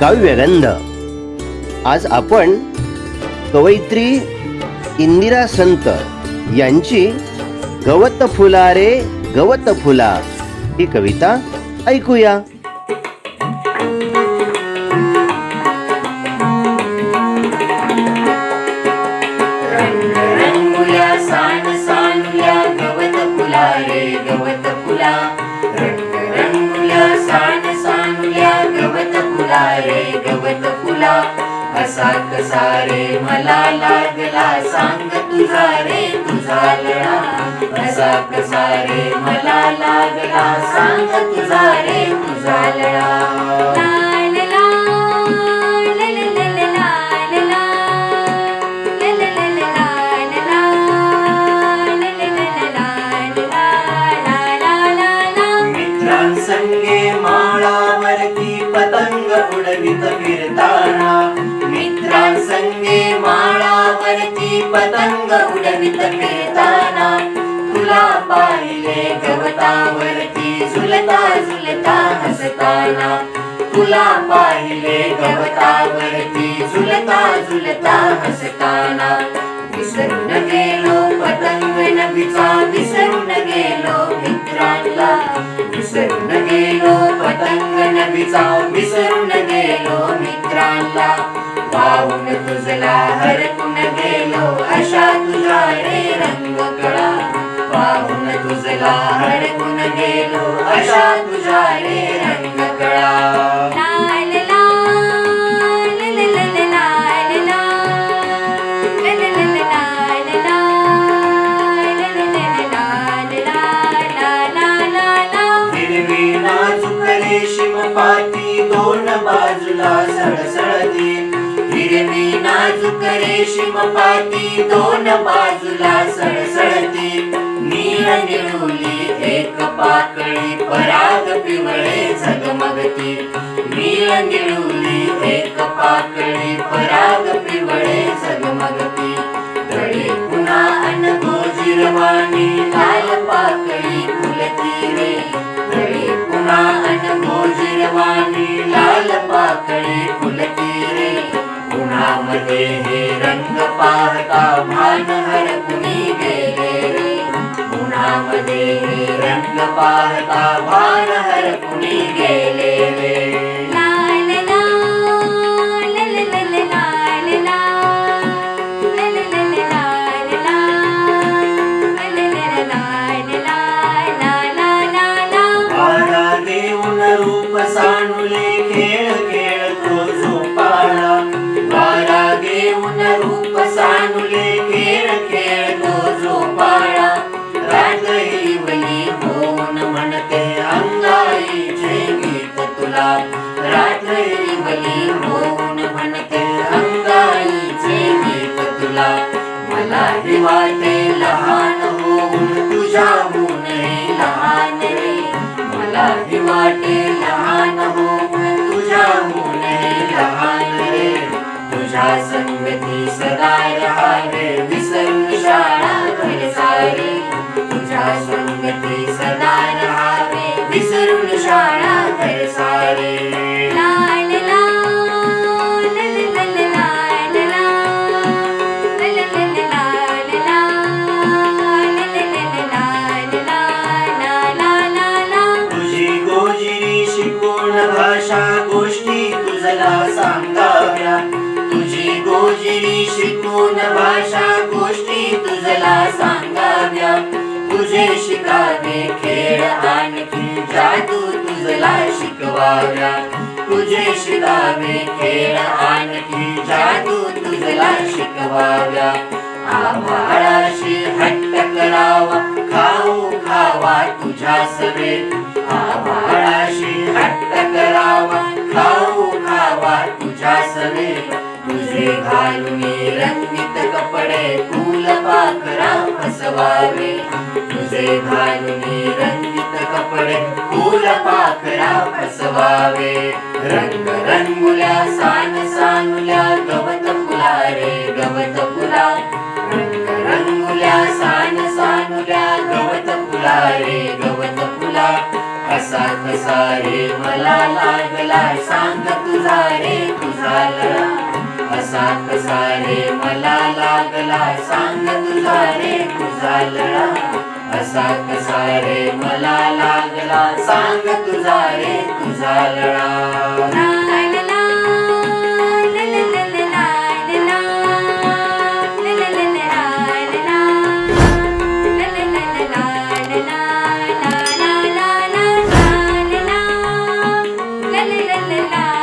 काव्यगंध आज आपण कवयित्री इंदिरा संत यांची गवत फुला रे गवत फुला ही कविता ऐकूया. असा कसा रे मला लागला सांग तुझा रे तुझा असा कसा रे मला लागला सांग तुझा रे तुझा लळा मित्रांसंगे माळावरती पतंग उडवित फिरताना मित्रांसंगे माळावरती पतंग उडवित फिरताना तुला पाहिले गवतावरती झुलता झुलता हसताना. तुला पाहिले गवतावरती झुलता झुलता हसताना. विसरून गेलो पतंग नभीचा विसरून गेलो मित्रांना. विसरून गेलो पतंग नभीचा विसरून पाहून तुझला हरकून गेलो अशा तुझा रे रंग कळा पाहून तुझला हरकून गेलो अशा तुझा रे रंग कळा हिरवी पाती दोन बाजूला सळसळती करे शिवपाती दोन बाजूला सळसळती. नीळ निळुली एक पाकळी पराग पिवळे झगमगती. नीळ निळुली एक पाकळी पराग पिवळे झगमगती. तळे पुन्हा अनगो जिरवाणी लाल पाकळी फुलती रे. तळे पुन्हा अनगो जिरवाणी लाल पाकळी फुलती रे. नाम दे हे रंग पाहता मान हर कुणी गेले रे नाम दे हे रंग पाहता मान हर कुणी गेले रे वारा देऊन रूप सांडुले खेळ मला ही वाटे लहान होऊन तुझ्याहूनही लहान रे. मला ही वाटे लहान होऊन तुझ्याहूनही लहान रे. तुझ्या संगती सदा राहावे विसरू शाळा घर सारे. तुझ्या संगती सदा राहावे विसरून शाळा घर सारे. केली शिकून भाषा गोष्टी तुझला सांगाव्या. तुझे शिकावे खेळ आणखी जादू तुझला शिकवाव्या. तुझे शिकावे खेळ आणखी जादू तुझला शिकवाव्या. आभाळाशी हट्ट करावा खाऊ खावा तुझ्या सवे. आभाळाशी हट्ट करावा खाऊ खावा तुझ्या सवे. तुझे घालून रंगीत कपडे फूल पाखरा फसवावे तुझे घालून रंगीत कपडे फूल पाखरा फसवावे रंग रंगुल्या सान सानुल्या गवत फुला रे गवत फुला. रंग रंगुल्या सान सानुल्या गवत फुला रे गवत फुला. कसा कसा रे मला लागला सांग तुझा रे तुझा लढा असा मसात सारे मला लागला सांग तुझा रे तुझा असा असात सारे मला लागला सांग तुझा रे तुझा लळा la la la